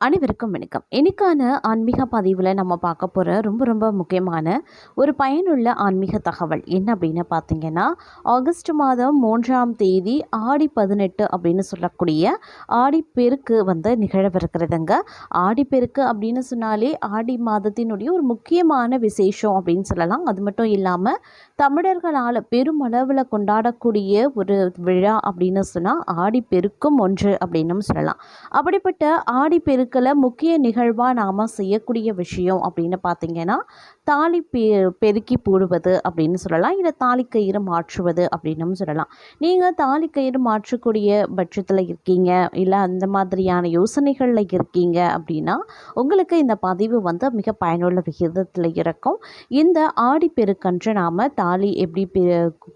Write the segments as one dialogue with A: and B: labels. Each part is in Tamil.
A: அனைவருக்கும் வணக்கம். இன்னைக்கான ஆன்மீக பதிவில் நம்ம பார்க்க போகிற ரொம்ப ரொம்ப முக்கியமான ஒரு பயனுள்ள ஆன்மீக தகவல் என்ன அப்படின்னு பார்த்தீங்கன்னா ஆகஸ்ட் மாதம் மூன்றாம் தேதி ஆடி பதினெட்டு அப்படின்னு சொல்லக்கூடிய ஆடிப்பெருக்கு வந்து நிகழவிருக்கிறதுங்க. ஆடிப்பெருக்கு அப்படின்னு சொன்னாலே ஆடி மாதத்தினுடைய ஒரு முக்கியமான விசேஷம் அப்படின்னு சொல்லலாம். அது மட்டும் இல்லாமல் தமிழர்களால் பெருமளவில் கொண்டாடக்கூடிய ஒரு விழா அப்படின்னு சொன்னால் ஆடிப்பெருக்கும் ஒன்று அப்படின்னும் சொல்லலாம். அப்படிப்பட்ட ஆடிப்பெருக்கில் முக்கிய நிகழ்வாக நாம் செய்யக்கூடிய விஷயம் அப்படின்னு பார்த்தீங்கன்னா தாலி பெ பெருக்கி போடுவது அப்படின்னு சொல்லலாம். இல்லை கயிறு மாற்றுவது அப்படின்னும் சொல்லலாம். நீங்கள் தாலி கயிறு மாற்றக்கூடிய பட்சத்தில் இருக்கீங்க. இல்லை அந்த மாதிரியான யோசனைகளில் இருக்கீங்க அப்படின்னா உங்களுக்கு இந்த பதிவு வந்து மிக பயனுள்ள விகிதத்தில் இருக்கும். இந்த ஆடிப்பெருக்கன்று நாம் தாலி எப்படி பெ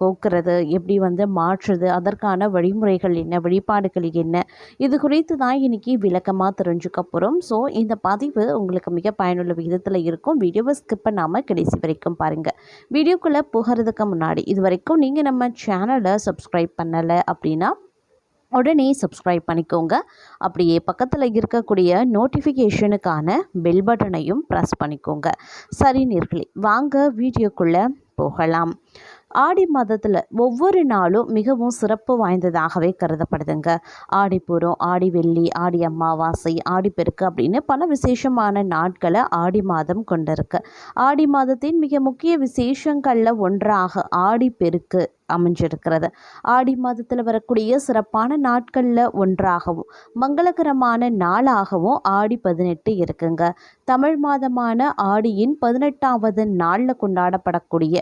A: கோக்கிறது எப்படி வந்து மாற்றுறது அதற்கான வழிமுறைகள் என்ன வழிபாடுகள் என்ன இது குறித்து தான் இன்னைக்கு விளக்கமாக தெரிஞ்சுக்க போகிறோம் ஸோ இந்த பதிவு உங்களுக்கு மிக பயனுள்ள விகிதத்தில் இருக்கும். வீடியோவை ஸ்கிப் நாம் கடைசி வரைக்கும் பாருங்கள் வீடியோக்குள்ளே போகிறதுக்கு முன்னாடி இது வரைக்கும் நீங்கள் நம்ம சேனலை சப்ஸ்கிரைப் பண்ணலை அப்படின்னா உடனே சப்ஸ்கிரைப் பண்ணிக்கோங்க. அப்படியே பக்கத்தில் இருக்கக்கூடிய நோட்டிஃபிகேஷனுக்கான பெல் பட்டனையும் ப்ரெஸ் பண்ணிக்கோங்க. சரி நேர்களே வாங்க வீடியோக்குள்ளே போகலாம். ஆடி மாதத்தில் ஒவ்வொரு நாளும் மிகவும் சிறப்பு வாய்ந்ததாகவே கருதப்படுதுங்க. ஆடிப்பூரம் ஆடி வெள்ளி ஆடி அமாவாசை ஆடிப்பெருக்கு அப்படின்னு பல விசேஷமான நாட்களை ஆடி மாதம் கொண்டிருக்கு. ஆடி மாதத்தின் மிக முக்கிய விசேஷங்களில் ஒன்றாக ஆடிப்பெருக்கு அமைஞ்சிருக்கிறது. ஆடி மாதத்தில் வரக்கூடிய சிறப்பான நாட்களில் ஒன்றாகவும் மங்களகரமான நாளாகவும் ஆடி பதினெட்டு இருக்குங்க. தமிழ் மாதமான ஆடியின் பதினெட்டாவது நாளில் கொண்டாடப்படக்கூடிய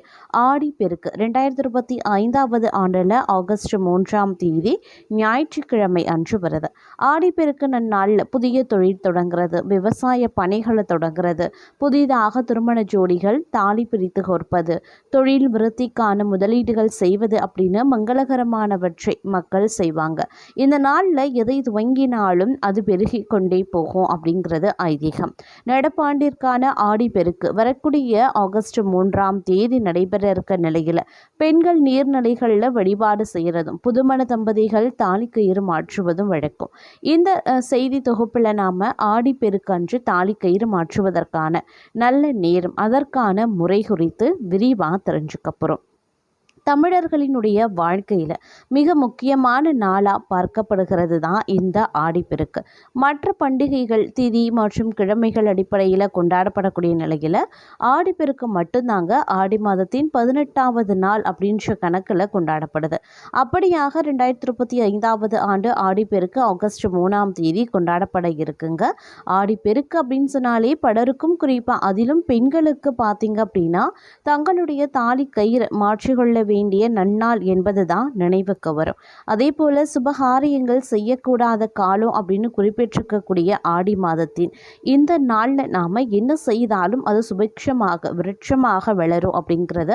A: ஆடி பெருக்கு ரெண்டாயிரத்தி இருபத்தி ஐந்தாவது ஆண்டில் ஆகஸ்ட் மூன்றாம் தேதி ஞாயிற்றுக்கிழமை அன்று வருது. ஆடி பெருக்கு நன்னாளில் புதிய தொழில் தொடங்குறது விவசாய பணிகளை தொடங்குறது புதிதாக திருமண ஜோடிகள் தாலி பிரித்து கொடுப்பது தொழில் விருத்திக்கான முதலீடுகள் செய்வது அப்படின்னு மங்களகரமானவற்றை மக்கள் செய்வாங்க. இந்த நாளில் எதை துவங்கினாலும் அது பெருகி கொண்டே போகும் அப்படிங்கிறது ஐதீகம். நடப்பாண்டிற்கான ஆடி பெருக்கு வரக்கூடிய ஆகஸ்ட் மூன்றாம் தேதி நடைபெற இருக்க நிலையில் பெண்கள் நீர்நிலைகளில் வழிபாடு செய்கிறதும் புதுமண தம்பதிகள் தாலி கயிறு மாற்றுவதும் வழக்கம். இந்த செய்தி தொகுப்பில் நாம் ஆடி பெருக்கன்று தாலிக்கயிறு மாற்றுவதற்கான நல்ல நேரம் அதற்கான முறை குறித்து விரிவாக தெரிஞ்சுக்க போகிறோம் தமிழர்களினுடைய வாழ்க்கையில் மிக முக்கியமான நாளாக பார்க்கப்படுகிறது தான் இந்த ஆடிப்பெருக்கு. மற்ற பண்டிகைகள் திதி மற்றும் கிழமைகள் அடிப்படையில் கொண்டாடப்படக்கூடிய நிலையில் ஆடிப்பெருக்கு மட்டும்தாங்க ஆடி மாதத்தின் பதினெட்டாவது நாள் அப்படின்ற கணக்கில் கொண்டாடப்படுது. அப்படியாக ரெண்டாயிரத்தி இருபத்தி ஐந்தாவது ஆண்டு ஆடிப்பெருக்கு ஆகஸ்ட் மூணாம் தேதி கொண்டாடப்பட இருக்குங்க. ஆடிப்பெருக்கு அப்படின்னு சொன்னாலே பலருக்கும் குறிப்பாக அதிலும் பெண்களுக்கு பார்த்தீங்க அப்படின்னா தங்களுடைய தாலி கயிறு மாற்றிக்கொள்ள வேண்டிய நன்னாள் என்பது தான் நினைவுக்கு வரும். அதே போல் சுபகாரியங்கள் செய்யக்கூடாத காலம் அப்படின்னு குறிப்பிட்டிருக்கக்கூடிய ஆடி மாதத்தின் இந்த நாளில் நாம் என்ன செய்தாலும் அது சுபிக்ஷமாக விருட்சமாக வளரும் அப்படிங்கிறத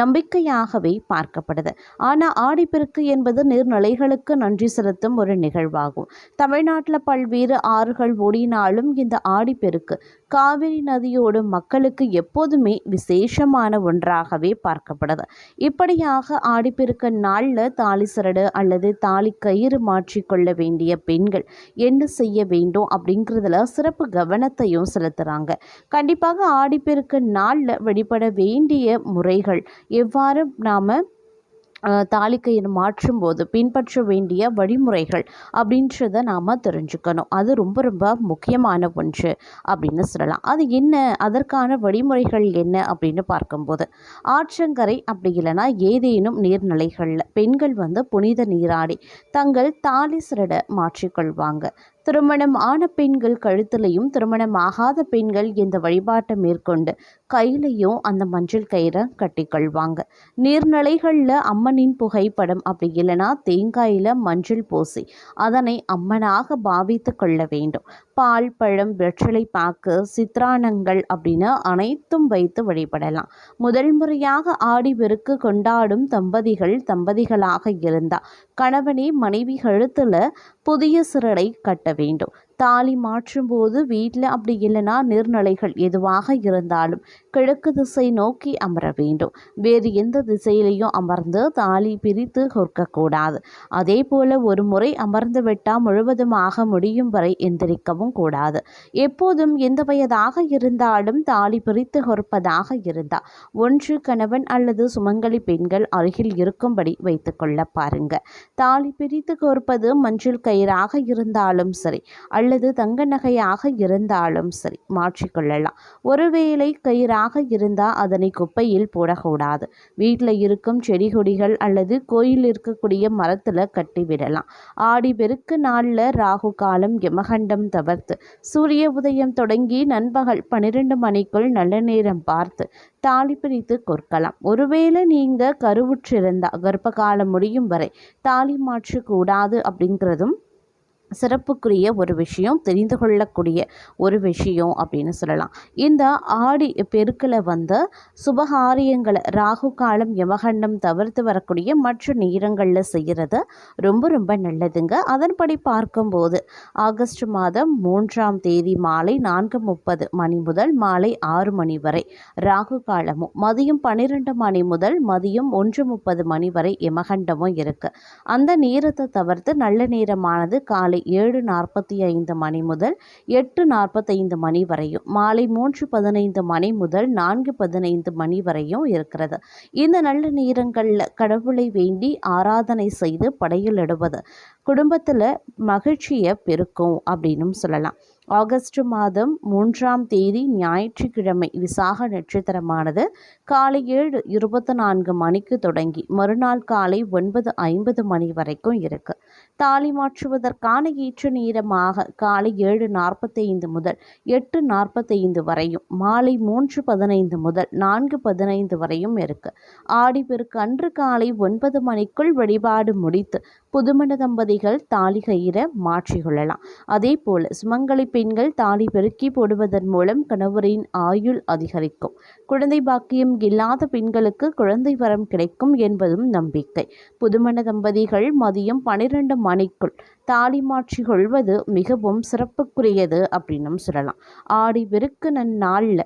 A: நம்பிக்கையாகவே பார்க்கப்படுது. ஆனால் ஆடிப்பெருக்கு என்பது நீர்நிலைகளுக்கு நன்றி செலுத்தும் ஒரு நிகழ்வாகும். தமிழ்நாட்டில் பல்வேறு ஆறுகள் ஓடினாலும் இந்த ஆடிப்பெருக்கு காவிரி நதியோடு மக்களுக்கு எப்போதுமே விசேஷமான ஒன்றாகவே பார்க்கப்படுது. இப்படியாக ஆடிப்பெருக்க நாளில் தாலி சரடு அல்லது தாலி கயிறு மாற்றிக்கொள்ள வேண்டிய பெண்கள் என்ன செய்ய வேண்டும் அப்படிங்கிறதுல சிறப்பு கவனத்தையும் செலுத்துகிறாங்க கண்டிப்பாக ஆடிப்பெருக்க நாளில் வழிபட வேண்டிய முறைகள் எவ்வாறு நாம் தாலிக்கயிறு மாற்றும் போது பின்பற்ற வேண்டிய வழிமுறைகள் அப்படின்றத நாம் தெரிஞ்சுக்கணும். அது ரொம்ப ரொம்ப முக்கியமான ஒன்று அப்படின்னு சொல்லலாம். அது என்ன? அதற்கான வழிமுறைகள் என்ன அப்படின்னு பார்க்கும்போது ஆற்றங்கரை அப்படி இல்லைன்னா ஏதேனும் நீர்நிலைகளில் பெண்கள் வந்து புனித நீராடி தங்கள் தாலி சிறட மாற்றிக்கொள்வாங்க. திருமணம் ஆன பெண்கள் கழுத்திலையும் திருமணம் ஆகாத பெண்கள் இந்த வழிபாட்டை மேற்கொண்டு கையிலையும் அந்த மஞ்சள் கயிறை கட்டிக்கொள்வாங்க நீர்நிலைகளில் அம்மனின் புகைப்படம் அப்படி இல்லைன்னா தேங்காயில் மஞ்சள் பூசி அதனை அம்மனாக பாவித்து கொள்ள வேண்டும். பால் பழம் வெற்றிலை பாக்கு சித்ரானங்கள் அப்படின்னு அனைத்தும் வைத்து வழிபடலாம். முதல் முறையாக ஆடி பெருக்கு கொண்டாடும் தம்பதிகள் தம்பதிகளாக இருந்தால் கணவனே மனைவி கழுத்தில் புதிய சிறலை கட்ட வேண்டும். தாலி மாற்றும்போது வீட்டில் அப்படி இல்லைன்னா நீர்நிலைகள் எதுவாக இருந்தாலும் கிழக்கு திசை நோக்கி அமர வேண்டும். வேறு எந்த திசையிலையும் அமர்ந்து தாலி பிரித்து கொற்கக்கூடாது அதே போல ஒரு முறை அமர்ந்து விட்டால் முழுவதுமாக முடியும் வரை எந்திரிக்கவும் கூடாது. எப்போதும் எந்த வயதாக இருந்தாலும் தாலி பிரித்து கொற்பதாக இருந்தால் ஒன்று கணவன் அல்லது சுமங்கலி பெண்கள் அருகில் இருக்கும்படி வைத்துக்கொள்ள பாருங்க. தாலி பிரித்து கோர்ப்பது மஞ்சள் கயிறாக இருந்தாலும் சரி அல்லது தங்க நகையாக இருந்தாலும் சரி மாற்றிக்கொள்ளலாம் ஒருவேளை கயிறாக இருந்தால் அதனை குப்பையில் போடக்கூடாது. வீட்டில் இருக்கும் செடி கொடிகள் அல்லது கோயில் இருக்கக்கூடிய மரத்தில் கட்டிவிடலாம் ஆடி பெருக்கு நாளில் ராகு காலம் யமகண்டம் தவிர்த்து சூரிய உதயம் தொடங்கி நண்பகல் பன்னிரெண்டு மணிக்குள் நல்ல நேரம் பார்த்து தாலி பிரித்து கொற்கலாம் ஒருவேளை நீங்கள் கருவுற்றிருந்தால் கர்ப்ப காலம் முடியும் வரை தாலி மாற்றக்கூடாது அப்படிங்கிறதும் சிறப்புக்குரிய ஒரு விஷயம் தெரிந்து கொள்ளக்கூடிய ஒரு விஷயம் அப்படின்னு சொல்லலாம். இந்த ஆடி பெருக்கில் வந்து சுபகாரியங்களை ராகு காலம் யமகண்டம் தவிர்த்து வரக்கூடிய மற்ற நேரங்களில் செய்கிறது ரொம்ப ரொம்ப நல்லதுங்க. அதன்படி பார்க்கும்போது ஆகஸ்ட் மாதம் மூன்றாம் தேதி மாலை நான்கு முப்பது மணி முதல் மாலை ஆறு மணி வரை ராகு காலமும் மதியம் பன்னிரெண்டு மணி முதல் மதியம் ஒன்று முப்பது மணி வரை யமகண்டமும் இருக்குது அந்த நேரத்தை தவிர்த்து நல்ல நேரமானது காலை காலை ஏழு நாற்பத்தி ஐந்து மணி முதல் எட்டு நாற்பத்தைந்து மணி வரையும் மாலை மூன்று பதினைந்து மணி முதல் நான்கு பதினைந்து மணி வரையும் இருக்கிறது. இந்த நல்ல நேரங்களில் கடவுளை வேண்டி ஆராதனை செய்து படையலிடுவது குடும்பத்தில் மகிழ்ச்சியை பெருக்கும் அப்படின்னும் சொல்லலாம். ஆகஸ்ட் மாதம் மூன்றாம் தேதி ஞாயிற்றுக்கிழமை விசாக நட்சத்திரமானது காலை ஏழு இருபத்தி நான்கு மணிக்கு தொடங்கி மறுநாள் காலை ஒன்பது ஐம்பது மணி வரைக்கும் இருக்கு. தாலி மாற்றுவதற்கான ஈற்று நேரமாக காலை ஏழு நாற்பத்தைந்து முதல் எட்டு நாற்பத்தைந்து வரையும் மாலை மூன்று பதினைந்து முதல் நான்கு பதினைந்து வரையும் இருக்கு. ஆடிப்பெருக்கு அன்று காலை ஒன்பது மணிக்குள் வழிபாடு முடித்து புதுமண தம்பதிகள் தாலி கயிற மாற்றிக்கொள்ளலாம் அதே போல சுமங்கலி பெண்கள் தாலி பெருக்கி போடுவதன் மூலம் கணவரின் ஆயுள் அதிகரிக்கும். குழந்தை பாக்கியம் இல்லாத பெண்களுக்கு குழந்தை வரம் கிடைக்கும் என்பதும் நம்பிக்கை. புதுமண தம்பதிகள் மதியம் பனிரெண்டு மணிக்குள் தாலி மாற்றி கொள்வது மிகவும் சிறப்புக்குரியது அப்படின்னும் சொல்லலாம். ஆடி பெருக்கு நன்னாளில்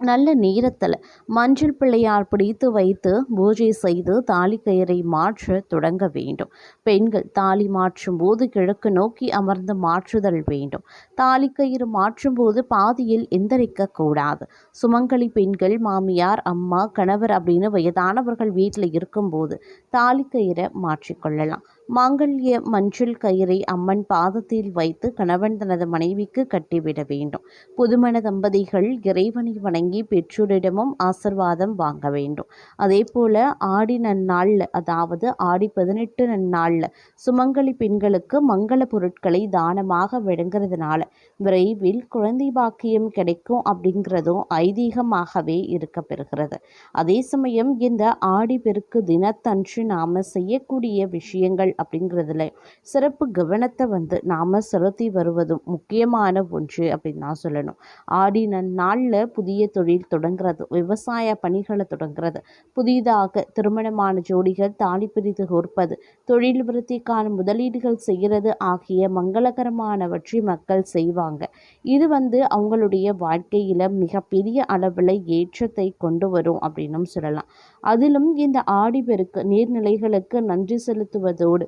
A: நல்ல நேரத்தில் மஞ்சள் பிள்ளையார் பிடித்து வைத்து பூஜை செய்து தாலி கயிறை மாற்ற தொடங்க வேண்டும். பெண்கள் தாலி மாற்றும் போது கிழக்கு நோக்கி அமர்ந்து மாற்றுதல் வேண்டும். தாலி கயிறு மாற்றும் போது பாதியில் எந்திரிக்க கூடாது. சுமங்கலி பெண்கள் மாமியார் அம்மா கணவர் அப்படின்னு வயதானவர்கள் வீட்டில் இருக்கும்போது தாலி கயிறை மாற்றிக்கொள்ளலாம் மாங்கல்ய மஞ்சள் கயிறை அம்மன் பாதத்தில் வைத்து கணவன் தனது மனைவிக்கு கட்டிவிட வேண்டும். புதுமண தம்பதிகள் இறைவனை வணங்கி பெற்றோரிடமும் ஆசிர்வாதம் வாங்க வேண்டும். அதே போல ஆடி நன்னாளில் அதாவது ஆடி பதினெட்டு நன்னாளில் சுமங்கலி பெண்களுக்கு மங்கள பொருட்களை தானமாக வழங்குறதுனால விரைவில் குழந்தை பாக்கியம் கிடைக்கும் அப்படிங்கிறதும் ஐதீகமாகவே இருக்க பெறுகிறது அதே சமயம் இந்த ஆடி பெருக்கு தினத்தன்று நாம் செய்யக்கூடிய விஷயங்கள் அப்படிங்கிறதுல சிறப்பு கவனத்தை வந்து நாம் செலுத்தி வருவதும் முக்கியமான ஒன்று அப்படின்னு நான் சொல்லணும். ஆடி நாளில் புதிய தொழில் தொடங்குறது விவசாய பணிகளை தொடங்குறது புதிதாக திருமணமான ஜோடிகள் தாலி பிரித்து கோர்ப்பது தொழில் விருத்திக்கான முதலீடுகள் செய்கிறது ஆகிய மங்களகரமானவற்றை மக்கள் செய்வாங்க. இது வந்து அவங்களுடைய வாழ்க்கையில் மிகப்பெரிய அளவில் ஏற்றத்தை கொண்டு வரும் அப்படின்னும் சொல்லலாம். அதிலும் இந்த ஆடிப்பெருக்கு நீர்நிலைகளுக்கு நன்றி செலுத்துவதோடு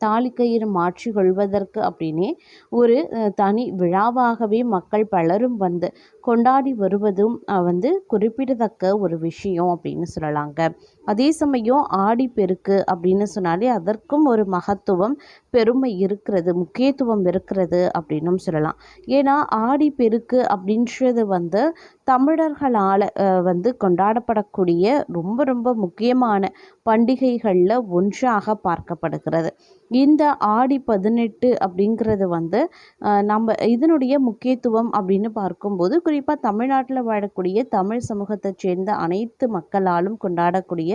A: தாலிக்கயிறு மாற்றி கொள்வதற்கு அப்படின்னே ஒரு தனி விழாவாகவே மக்கள் பலரும் வந்து கொண்டாடி வருவதும் வந்து குறிப்பிடத்தக்க ஒரு விஷயம் அப்படின்னு சொல்லலாங்க. அதே சமயம் ஆடிப்பெருக்கு அப்படின்னு சொன்னாலே அதற்கும் ஒரு மகத்துவம் பெருமை இருக்கிறது முக்கியத்துவம் இருக்கிறது அப்படின்னும் சொல்லலாம். ஏன்னா ஆடிப்பெருக்கு அப்படின்றது வந்து தமிழர்களால் வந்து கொண்டாடப்படக்கூடிய ரொம்ப ரொம்ப முக்கியமான பண்டிகைகளில் ஒன்றாக பார்க்கப்படுகிறது. இந்த ஆடி பதினெட்டு அப்படிங்கிறது வந்து நம்ம இதனுடைய முக்கியத்துவம் அப்படின்னு பார்க்கும்போது குறிப்பாக தமிழ்நாட்டில் வாழக்கூடிய தமிழ் சமூகத்தைச் சேர்ந்த அனைத்து மக்களாலும் கொண்டாடக்கூடிய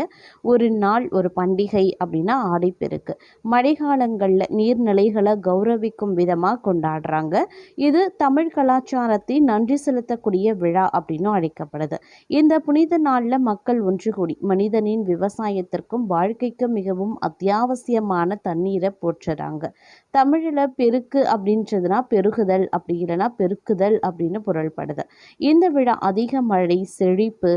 A: ஒரு நாள் ஒரு பண்டிகை அப்படின்னா ஆடிப்பெருக்கு மழைக்காலங்களில் நீர்நிலைகளை கௌரவிக்கும் விதமாக கொண்டாடுறாங்க. இது தமிழ் கலாச்சாரத்தை நன்றி செலுத்தக்கூடிய விழா அப்படின்னும் அழைக்கப்படுது. இந்த புனித நாளில் மக்கள் ஒன்று கூடி மனிதனின் விவசாயத்திற்கும் வாழ்க்கைக்கும் மிகவும் அத்தியாவசியமான தண்ணீரை போற்றுறாங்க. தமிழில் பெருக்கு அப்படின்றதுனா பெருகுதல் அப்படி இல்லைன்னா பெருக்குதல் அப்படின்னு பொருள்படுது. இந்த விழா அதிக மழை செழிப்பு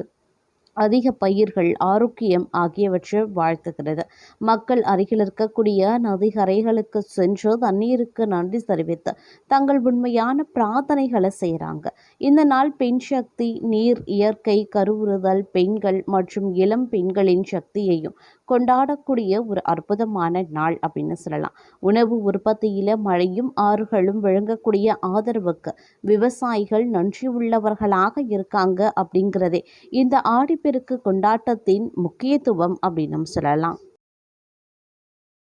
A: அதிக பயிர்கள் ஆரோக்கியம் ஆகியவற்றை வாழ்த்துகிறது. மக்கள் அருகில் இருக்கக்கூடிய நதிகரைகளுக்கு சென்று தண்ணீருக்கு நன்றி தெரிவித்து தங்கள் உண்மையான பிரார்த்தனைகளை செய்கிறாங்க இந்த நாள் பெண் சக்தி நீர் இயற்கை கருவுறுதல் பெண்கள் மற்றும் இளம் பெண்களின் சக்தியையும் கொண்டாடக்கூடிய ஒரு அற்புதமான நாள் அப்படின்னு சொல்லலாம். உணவு உற்பத்தியில் மழையும் ஆறுகளும் வழங்கக்கூடிய ஆதரவுக்கு விவசாயிகள் நன்றி உள்ளவர்களாக இருக்காங்க அப்படிங்கிறதே இந்த ஆடி ஆடிப்பெருக்கு கொண்டாட்டத்தின் முக்கியத்துவம் அப்படின்னு சொல்லலாம்.